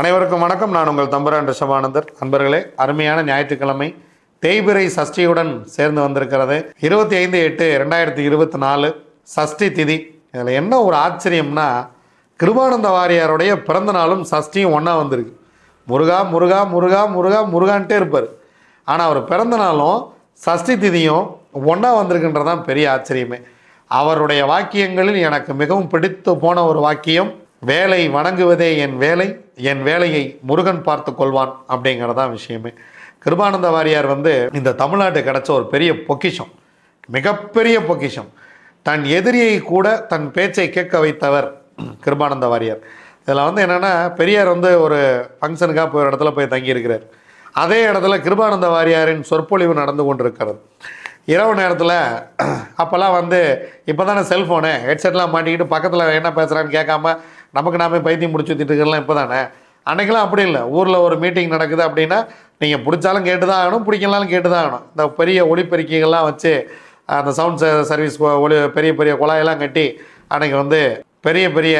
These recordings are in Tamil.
அனைவருக்கும் வணக்கம். நான் உங்கள் தம்பரான் ரிஷபானந்தர். நண்பர்களே அருமையான ஞாயிற்றுக்கிழமை தேய்பிரை சஷ்டியுடன் சேர்ந்து வந்திருக்கிறது. இருபத்தி ஐந்து எட்டு ரெண்டாயிரத்தி இருபத்தி நாலு சஷ்டி திதி. இதில் என்ன ஒரு ஆச்சரியம்னா கிருபானந்த வாரியாருடைய பிறந்த நாளும் சஷ்டியும் ஒன்றா வந்திருக்கு. முருகா முருகா முருகா முருகா முருகான்ட்டே இருப்பார். ஆனால் அவர் பிறந்த நாளும் சஷ்டி திதியும் ஒன்றா வந்திருக்குன்றதான் பெரிய ஆச்சரியமே. அவருடைய வாக்கியங்களில் எனக்கு மிகவும் பிடித்து போன ஒரு வாக்கியம் வேலை வணங்குவதே என் வேலை என் வேலையை முருகன் பார்த்து கொள்வான் அப்படிங்கிறதான் விஷயமே. கிருபானந்த வாரியார் வந்து இந்த தமிழ்நாட்டு கிடச்ச ஒரு பெரிய பொக்கிஷம் மிகப்பெரிய பொக்கிஷம். தன் எதிரியை கூட தன் பேச்சை கேட்க வைத்தவர் கிருபானந்த வாரியார். இதில் வந்து என்னென்னா பெரியார் வந்து ஒரு ஃபங்க்ஷனுக்காக போய் ஒரு இடத்துல போய் தங்கியிருக்கிறார். அதே இடத்துல கிருபானந்த வாரியாரின் சொற்பொழிவு நடந்து கொண்டிருக்கிறது. இரவு நேரத்தில் அப்போல்லாம் வந்து இப்போ தானே செல்ஃபோனு ஹெட்செட்லாம் மாட்டிக்கிட்டு பக்கத்தில் என்ன பேசுகிறான்னு கேட்காம நமக்கு நாமே பைத்தியம் முடிச்சு ஊற்றிட்டுருக்கலாம் இப்போ தானே அன்றைக்கெல்லாம் அப்படி இல்லை. ஊரில் ஒரு மீட்டிங் நடக்குது அப்படின்னா நீங்கள் பிடிச்சாலும் கேட்டு தான் ஆகணும் பிடிக்கலாலும் கேட்டு தான் ஆகணும். இந்த பெரிய ஒளிப்பெருக்கிகள்லாம் வச்சு அந்த சவுண்ட் சர்வீஸ் ஒளி பெரிய பெரிய குழாயெல்லாம் கட்டி அன்றைக்கி வந்து பெரிய பெரிய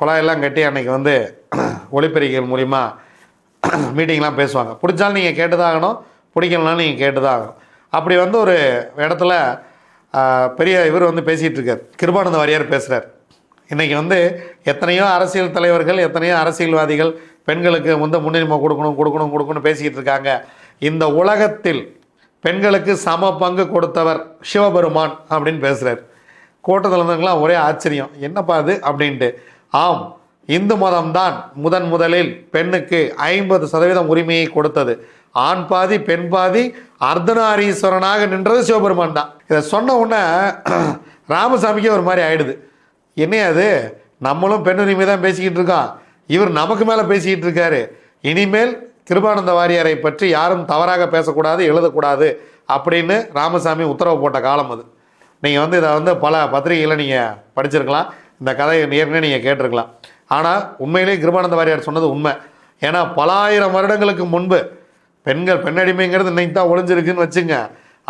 குழாயெல்லாம் கட்டி அன்றைக்கி வந்து ஒளிப்பெருக்கிகள் மூலிமா மீட்டிங்லாம் பேசுவாங்க. பிடிச்சாலும் நீங்கள் கேட்டு தான் ஆகணும் பிடிக்கலனாலும் நீங்கள் கேட்டு தான் ஆகணும். அப்படி வந்து ஒரு இடத்துல பெரிய இவர் வந்து பேசிகிட்டு இருக்கார். கிருபானந்த வாரியார் பேசுகிறார் இன்றைக்கி வந்து எத்தனையோ அரசியல் தலைவர்கள் எத்தனையோ அரசியல்வாதிகள் பெண்களுக்கு வந்து முன்னுரிமை கொடுக்கணும் கொடுக்கணும் கொடுக்கணும் பேசிக்கிட்டு இருக்காங்க. இந்த உலகத்தில் பெண்களுக்கு சம பங்கு கொடுத்தவர் சிவபெருமான் அப்படின்னு பேசுகிறார் கூட்டத்தில் இருந்தவங்களாம் ஒரே ஆச்சரியம். என்னப்பா அது அப்படின்ட்டு. ஆம் இந்து மதம்தான் முதன் முதலில் பெண்ணுக்கு ஐம்பது சதவீதம் உரிமையை கொடுத்தது. ஆண் பாதி பெண் பாதி அர்த்தநாரீஸ்வரனாக நின்றது சிவபெருமான் தான். இதை சொன்ன உடனே ராமசாமிக்கே ஒரு மாதிரி ஆயிடுது. என்னையா அது? நம்மளும் பெண் உரிமை தான் பேசிக்கிட்டு இருக்கோம். இவர் நமக்கு மேலே பேசிக்கிட்டு இருக்காரு. இனிமேல் கிருபானந்த வாரியாரை பற்றி யாரும் தவறாக பேசக்கூடாது எழுதக்கூடாது அப்படின்னு ராமசாமி உத்தரவு போட்ட காலம் அது. நீங்கள் வந்து இதை வந்து பல பத்திரிகையில் நீங்கள் படிச்சிருக்கலாம். இந்த கதையை ஏற்கனவே நீங்கள் கேட்டிருக்கலாம். ஆனால் உண்மையிலேயே கிருபானந்த வாரியார் சொன்னது உண்மை. ஏன்னா பல ஆயிரம் வருடங்களுக்கு முன்பு பெண்கள் பெண்ணடிமைங்கிறது இன்னைக்கு தான் ஒளிஞ்சிருக்குன்னு வச்சுங்க.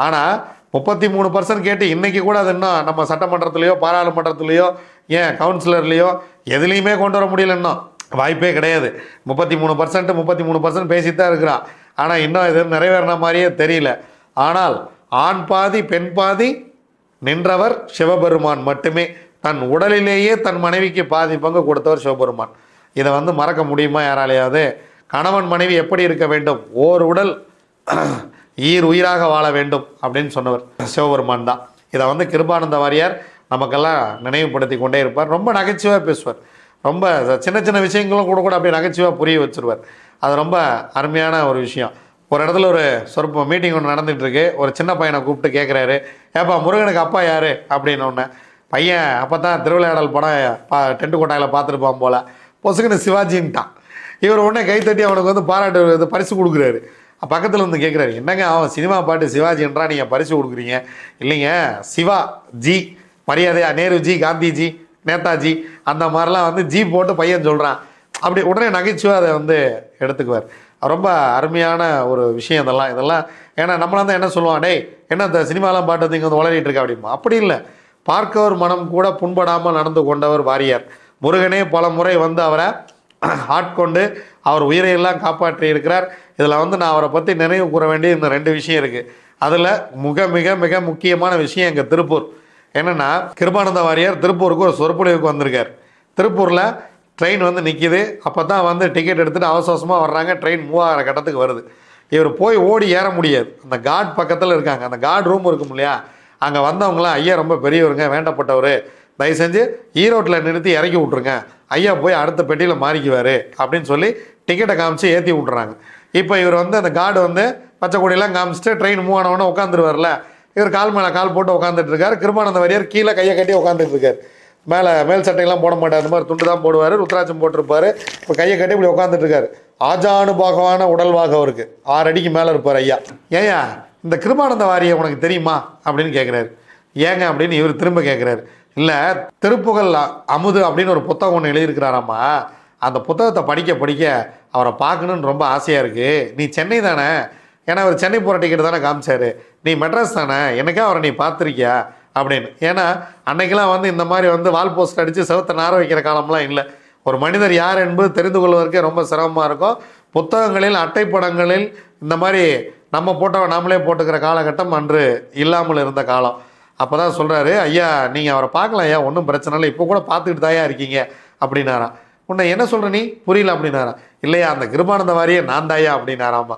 ஆனால் முப்பத்தி மூணு பர்சன்ட் கேட்டு இன்றைக்கி கூட அது இன்னும் நம்ம சட்டமன்றத்துலேயோ பாராளுமன்றத்துலேயோ ஏன் கவுன்சிலர்லேயோ எதுலேயுமே கொண்டு வர முடியல இன்னும். வாய்ப்பே கிடையாது. முப்பத்தி மூணு பர்சன்ட் முப்பத்தி மூணு பர்சன்ட் பேசிட்டு தான் இருக்கிறான். ஆனால் இன்னும் இது நிறைவேறின மாதிரியே தெரியல. ஆனால் ஆண் பாதி பெண் பாதி நின்றவர் சிவபெருமான் மட்டுமே. தன் உடலிலேயே தன் மனைவிக்கு பாதி பங்கு கொடுத்தவர் சிவபெருமான். இதை வந்து மறக்க முடியுமா யாராலையாவது? கணவன் மனைவி எப்படி இருக்க வேண்டும்? ஓர் உடல் ஈர் உயிராக வாழ வேண்டும் அப்படின்னு சொன்னவர் சிவபெருமான் தான். இதை வந்து கிருபானந்த வாரியார் நமக்கெல்லாம் நினைவுபடுத்தி கொண்டே இருப்பார். ரொம்ப நகைச்சுவாக பேசுவார். ரொம்ப சின்ன சின்ன விஷயங்களும் கூட கூட அப்படியே நகைச்சுவாக புரிய வச்சிருவார். அது ரொம்ப அருமையான ஒரு விஷயம். ஒரு இடத்துல ஒரு சொற்ப மீட்டிங் ஒன்று நடந்துகிட்ருக்கு. ஒரு சின்ன பையனை கூப்பிட்டு கேட்குறாரு ஏப்பா முருகனுக்கு அப்பா யார்? அப்படின்னு ஒன்று பையன் அப்போ தான் திருவிளையாடல் படம் பா டென்ட் கொட்டாயில் பார்த்துருப்பான் போல். பொசுக்குன்னு சிவாஜின்ட்டான். இவர் உடனே கைத்தட்டி அவனுக்கு வந்து பாராட்டு பரிசு கொடுக்குறாரு. பக்கத்தில் வந்து கேட்குறாரு என்னங்க அவன் சினிமா பாட்டு சிவாஜி என்றா நீங்கள் பரிசு கொடுக்குறீங்க. இல்லைங்க சிவா ஜி மரியாதையா நேருஜி காந்திஜி நேதாஜி அந்த மாதிரிலாம் வந்து ஜி போட்டு பையன் சொல்கிறான் அப்படி உடனே நகைச்சுவை அதை வந்து எடுத்துக்குவார். ரொம்ப அருமையான ஒரு விஷயம் இதெல்லாம் இதெல்லாம். ஏன்னா நம்மளாம் தான் என்ன சொல்லுவான் டேய் என்ன இந்த சினிமாலாம் பாட்டு வந்து இங்கே வந்து வளரிட்டு இருக்கா? அப்படிமா அப்படி இல்லை. பார்க்கவர் மனம் கூட புண்படாமல் நடந்து கொண்டவர் வாரியார். முருகனே பல முறை வந்து அவரை ஆட்கொண்டு அவர் உயிரையெல்லாம் காப்பாற்றி இருக்கிறார் இதில் வந்து நான் அவரை பற்றி நினைவு கூற வேண்டிய இந்த ரெண்டு விஷயம் இருக்குது அதில் மிக மிக மிக முக்கியமான விஷயம் எங்கள் திருப்பூர். என்னென்னா கிருபானந்த வாரியார் திருப்பூருக்கு ஒரு சொற்பொழிவுக்கு வந்திருக்கார். திருப்பூரில் ட்ரெயின் வந்து நிற்கிது அப்போ தான் வந்து டிக்கெட் எடுத்துகிட்டு அவசரமாக வர்றாங்க. ட்ரெயின் மூவாயிர கட்டத்துக்கு வருது. இவர் போய் ஓடி ஏற முடியாது. அந்த காட் பக்கத்தில் இருக்காங்க. அந்த காட் ரூம் இருக்கும் இல்லையா? அங்கே வந்தவங்களாம் ஐயா ரொம்ப பெரியவருங்க வேண்டப்பட்டவர். தயவு செஞ்சு ஈரோட்டில் நிறுத்தி இறக்கி விட்ருங்க ஐயா போய் அடுத்த பெட்டியில் மாறிக்குவார் அப்படின்னு சொல்லி டிக்கெட்டை காமிச்சு ஏற்றி விட்றாங்க இப்போ இவர் வந்து அந்த கார்டு வந்து பச்சை கொடியெல்லாம் காமிச்சிட்டு ட்ரெயின் மூவ் ஆனவொடனே உட்காந்துருவார்ல இவர் கால் மேலே கால் போட்டு உட்காந்துட்டு இருக்காரு. கிருமானந்த வாரியார் கீழே கையை கட்டி உட்காந்துட்டு இருக்காரு. மேலே மேல் சட்டையெல்லாம் போட மாட்டார். அந்த மாதிரி துண்டு தான் போடுவார். ருத்ராட்சம் போட்டிருப்பாரு. இப்போ கையை கட்டி இப்படி உட்காந்துட்டு இருக்காரு. ஆஜானுபாகவான உடல்வாக அவருக்கு. ஆறு அடிக்கு மேலே இருப்பார் ஐயா. ஏயா இந்த கிருமானந்த வாரியை உனக்கு தெரியுமா? அப்படின்னு கேட்குறாரு ஏங்க அப்படின்னு இவர் திரும்ப கேட்குறாரு இல்லை திருப்புகழ் அமுது அப்படின்னு ஒரு புத்தகம் ஒன்று எழுதியிருக்கிறாராம்மா. அந்த புத்தகத்தை படிக்க படிக்க அவரை பார்க்கணுன்னு ரொம்ப ஆசையாக இருக்குது நீ சென்னை தானே? ஏன்னா அவர் சென்னை போகிற டிக்கெட் தானே காமிச்சார். நீ மெட்ராஸ் தானே? எனக்கே அவரை நீ பார்த்துருக்கியா? அப்படின்னு. ஏன்னா அன்னைக்கெல்லாம் வந்து இந்த மாதிரி வந்து வால் போஸ்ட் அடித்து செவத்தை நார வைக்கிற காலம்லாம் இல்லை. ஒரு மனிதர் யார் என்பது தெரிந்து கொள்வதற்கே ரொம்ப சிரமமாக இருக்கும். புத்தகங்களில் அட்டைப்படங்களில் இந்த மாதிரி நம்ம போட்டோ நாமளே போட்டுக்கிற காலகட்டம் அன்று இல்லாமல் இருந்த காலம். அப்போ தான் சொல்கிறாரு ஐயா நீங்கள் அவரை பார்க்கலாம் ஐயா ஒன்றும் பிரச்சனை இல்லை இப்போ கூட பார்த்துக்கிட்டு தாயா இருக்கீங்க அப்படின்னாராம். உன்னை என்ன சொல்கிற நீ? புரியல அப்படின்னாரா இல்லையா அந்த கிருபானந்த வாரியே நான் தாயா அப்படின்னாராமா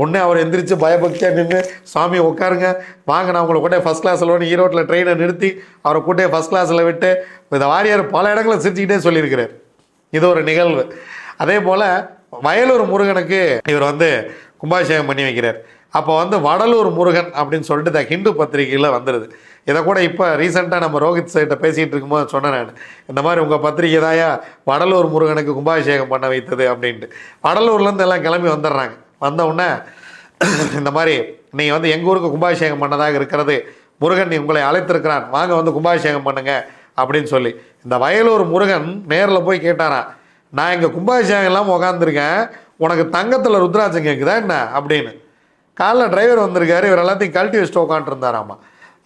உடனே அவர் எந்திரிச்சு பயபக்தியாக நின்று சாமி உட்காருங்க. வாங்க நான் உங்களை கூட ஃபஸ்ட் கிளாஸில் ஒன்று ஈரோட்டில் ட்ரெயினை நிறுத்தி அவரை கூட்டே ஃபஸ்ட் கிளாஸில் விட்டு இந்த வாரியார் பல இடங்களில் சிரிச்சுக்கிட்டே சொல்லியிருக்கிறார். இது ஒரு நிகழ்வு. அதே போல் வயலூர் முருகனுக்கு இவர் வந்து கும்பாபிஷேகம் பண்ணி வைக்கிறார். அப்போ வந்து வடலூர் முருகன் அப்படின்னு சொல்லிட்டு த ஹிந்து பத்திரிகையில் வந்துடுது இதை கூட இப்போ ரீசெண்டாக நம்ம ரோஹித் சைட்ட பேசிகிட்டு இருக்கும்போது சொன்னேன் நான். இந்த மாதிரி உங்கள் பத்திரிகை தாயா வடலூர் முருகனுக்கு கும்பாபிஷேகம் பண்ண வைத்தது அப்படின்ட்டு. வடலூர்லேருந்து எல்லாம் கிளம்பி வந்துடுறாங்க. வந்தவுடனே இந்த மாதிரி நீங்கள் வந்து எங்கள் ஊருக்கு கும்பாபிஷேகம் பண்ணதாக இருக்கிறது? முருகன் உங்களை அழைத்திருக்கிறான். வாங்க வந்து கும்பாபிஷேகம் பண்ணுங்க அப்படின்னு சொல்லி. இந்த வயலூர் முருகன் நேரில் போய் கேட்டாராம். நான் இங்கே கும்பாபிஷேகம் இல்லாமல் உக்காந்துருக்கேன். உனக்கு தங்கத்தில் ருத்ராட்சம் கேட்குதா என்ன? அப்படின்னு. காலைல டிரைவர் வந்திருக்காரு இவர் எல்லாத்தையும் கழட்டி வச்சுட்டு உட்காந்துருந்தாராமா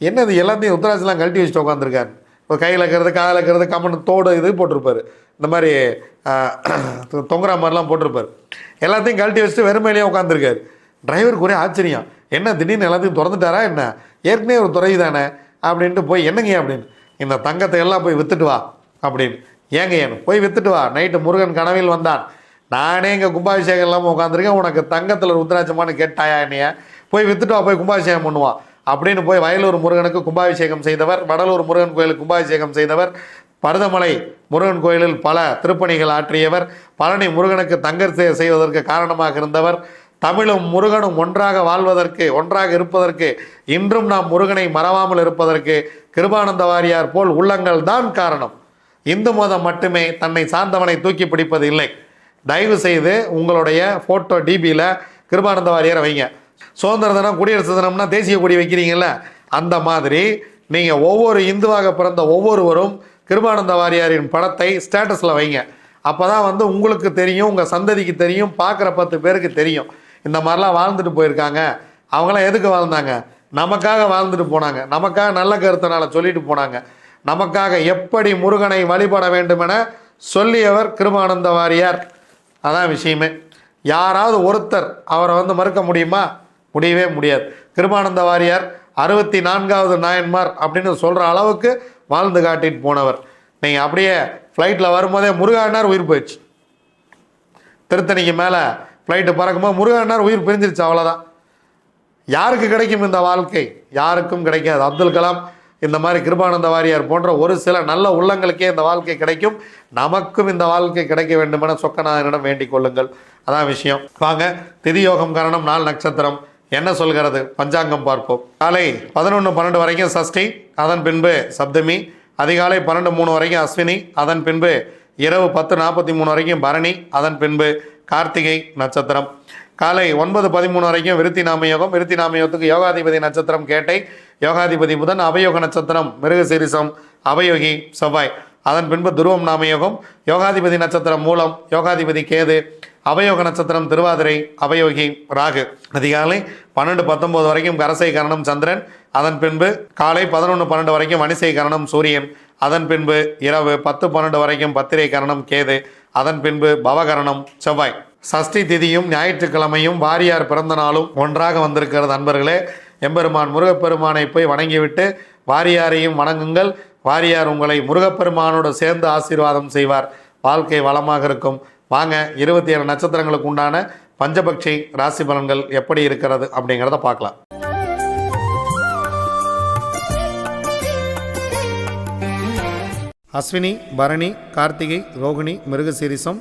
என்னது எல்லாத்தையும் ருத்ராட்சம்லாம் கழட்டி வச்சுட்டு உட்காந்துருக்காரு இப்போ கையில் இருக்கிறது காதில் இருக்கிறது கம்மன் தோடு இது போட்டிருப்பார். இந்த மாதிரி தொங்குற மாதிரிலாம் போட்டிருப்பார். எல்லாத்தையும் கழட்டி வச்சுட்டு வெறுமையிலேயே உட்காந்துருக்காரு டிரைவருக்கு ஒரே ஆச்சரியம். என்ன திடீர்னு எல்லாத்தையும் திறந்துட்டாரா என்ன? ஏற்கனவே ஒரு துறை தானே? அப்படின்ட்டு போய் என்னங்க அப்படின்னு. இந்த தங்கத்தை எல்லாம் போய் வித்துட்டு வா. அப்படின்னு. ஏங்க ஏன் போய் வித்துட்டு வா. நைட்டு முருகன் கனவில் வந்தான். நானே இங்கே கும்பாபிஷேகம் இல்லாமல் உட்காந்துருக்கேன் உனக்கு தங்கத்தில் ருத்ராட்சமானு கேட்டாயா என்னைய? போய் வித்துட்டு வா போய் கும்பாபிஷேகம் பண்ணுவான் அப்படின்னு போய் வயலூர் முருகனுக்கு கும்பாபிஷேகம் செய்தவர் வடலூர் முருகன் கோயிலுக்கு கும்பாபிஷேகம் செய்தவர் பருதமலை முருகன் கோயிலில் பல திருப்பணிகள் ஆற்றியவர் பழனி முருகனுக்கு தங்கர் செய்வதற்கு காரணமாக இருந்தவர் தமிழும் முருகனும் ஒன்றாக வாழ்வதற்கு ஒன்றாக இருப்பதற்கு இன்றும் நாம் முருகனை மறவாமல் இருப்பதற்கு கிருபானந்த வாரியார் போல் உள்ளங்கள் தான் காரணம். இந்து மதம் மட்டுமே தன்னை சார்ந்தவனை தூக்கி பிடிப்பது இல்லை. தயவு செய்து உங்களுடைய ஃபோட்டோ டிபியில் கிருபானந்த வாரியரை வைங்க. சுதந்திர தினம் குடியரசு தினம்னா தேசிய கொடி வைக்கிறீங்கல்ல அந்த மாதிரி நீங்கள் ஒவ்வொரு இந்துவாக பிறந்த ஒவ்வொருவரும் கிருபானந்த வாரியாரின் படத்தை ஸ்டேட்டஸில் வைங்க. அப்போ தான் வந்து உங்களுக்கு தெரியும் உங்கள் சந்ததிக்கு தெரியும் பார்க்குற பத்து பேருக்கு தெரியும். இந்த மாதிரிலாம் வாழ்ந்துட்டு போயிருக்காங்க. அவங்களாம் எதுக்கு வாழ்ந்தாங்க? நமக்காக வாழ்ந்துட்டு போனாங்க. நமக்காக நல்ல கருத்தினால சொல்லிட்டு போனாங்க. நமக்காக எப்படி முருகனை வழிபட வேண்டும் என சொல்லியவர் கிருபானந்த வாரியார். அதான் விஷயமே. யாராவது ஒருத்தர் அவரை வந்து மறுக்க முடியுமா? முடியவே முடியாது. கிருபானந்த வாரியார் அறுபத்தி நான்காவது நாயன்மார் அப்படின்னு சொல்கிற அளவுக்கு வாழ்ந்து காட்டிட்டு போனவர். நீங்கள் அப்படியே ஃப்ளைட்டில் வரும்போதே முருகானார் உயிர் போயிடுச்சு. திருத்தணிக்கு மேலே ஃப்ளைட்டு பறக்கும்போது முருகானார் உயிர் பிரிஞ்சிருச்சு அவ்வளோதான் யாருக்கு கிடைக்கும் இந்த வாழ்க்கை? யாருக்கும் கிடைக்காது. அப்துல் கலாம் இந்த மாதிரி கிருபானந்த வாரியார் போன்ற ஒரு சில நல்ல உள்ளங்களுக்கே இந்த வாழ்க்கை கிடைக்கும். நமக்கும் இந்த வாழ்க்கை கிடைக்க வேண்டுமென சொக்கநாதனிடம் வேண்டிக் கொள்ளுங்கள். அதான் விஷயம். வாங்க திதியோகம் காரணம் நாள் நட்சத்திரம். என்ன சொல்கிறது? பஞ்சாங்கம் பார்ப்போம். காலை பதினொன்று பன்னெண்டு வரைக்கும் சஷ்டி அதன் பின்பு சப்தமி அதிகாலை பன்னெண்டு மூணு வரைக்கும் அஸ்வினி அதன் பின்பு இரவு பத்து நாற்பத்தி மூணு வரைக்கும் பரணி அதன் பின்பு கார்த்திகை நட்சத்திரம். காலை ஒன்பது பதிமூணு வரைக்கும் விருத்தி நாமயோகம் விருத்தி நாமயோகத்துக்கு யோகாதிபதி நட்சத்திரம் கேட்டை யோகாதிபதி புதன் அவயோக நட்சத்திரம் மிருகசீரிசம் அவயோகி செவ்வாய். அதன் பின்பு துருவம் நாமயோகம் யோகாதிபதி நட்சத்திரம் மூலம் யோகாதிபதி கேது அவயோக நட்சத்திரம் திருவாதிரை அவயோகி ராகு. அதிகாலை பன்னெண்டு பத்தொன்பது வரைக்கும் கரசை கரணம் சந்திரன். அதன் பின்பு காலை பதினொன்று பன்னெண்டு வரைக்கும் வனிசை கரணம் சூரியன். அதன் பின்பு இரவு பத்து பன்னெண்டு வரைக்கும் பத்திரை கரணம் கேது. அதன் பின்பு பவகரணம் செவ்வாய். சஷ்டி திதியும் ஞாயிற்றுக்கிழமையும் வாரியார் பிறந்த நாளும் ஒன்றாக வந்திருக்கிறது அன்பர்களே. எம்பெருமான் முருகப்பெருமானை போய் வணங்கிவிட்டு வாரியாரையும் வணங்குங்கள். வாரியார் உங்களை முருகப்பெருமானோடு சேர்ந்து ஆசீர்வாதம் செய்வார். வாழ்க்கை வளமாக இருக்கும். வாங்க இருபத்தி ஏழு நட்சத்திரங்களுக்கு உண்டான பஞ்சபக்ஷி ராசி பலன்கள் எப்படி இருக்கிறது அப்படிங்கிறத பார்க்கலாம். அஸ்வினி பரணி கார்த்திகை ரோகிணி மிருகசீரிசம்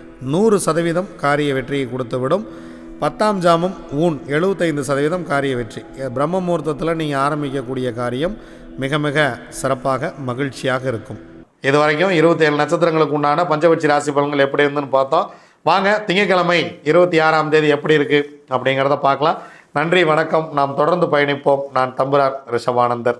நூறு சதவீதம் காரிய வெற்றியை கொடுத்துவிடும். பத்தாம் ஜாமம் ஊன் எழுபத்தைந்து சதவீதம் காரிய வெற்றி. பிரம்ம முகூர்த்தத்தில் நீங்கள் ஆரம்பிக்கக்கூடிய காரியம் மிக மிக சிறப்பாக மகிழ்ச்சியாக இருக்கும். இது வரைக்கும் இருபத்தேழு நட்சத்திரங்களுக்கு உண்டான பஞ்சபட்சி ராசி பலன்கள் எப்படி இருந்துன்னு பார்த்தோம். வாங்க திங்கட்கிழமை இருபத்தி ஆறாம் தேதி எப்படி இருக்குது அப்படிங்கிறத பார்க்கலாம். நன்றி வணக்கம். நாம் தொடர்ந்து பயணிப்போம். நான் தம்புரார் ரிஷபானந்தர்.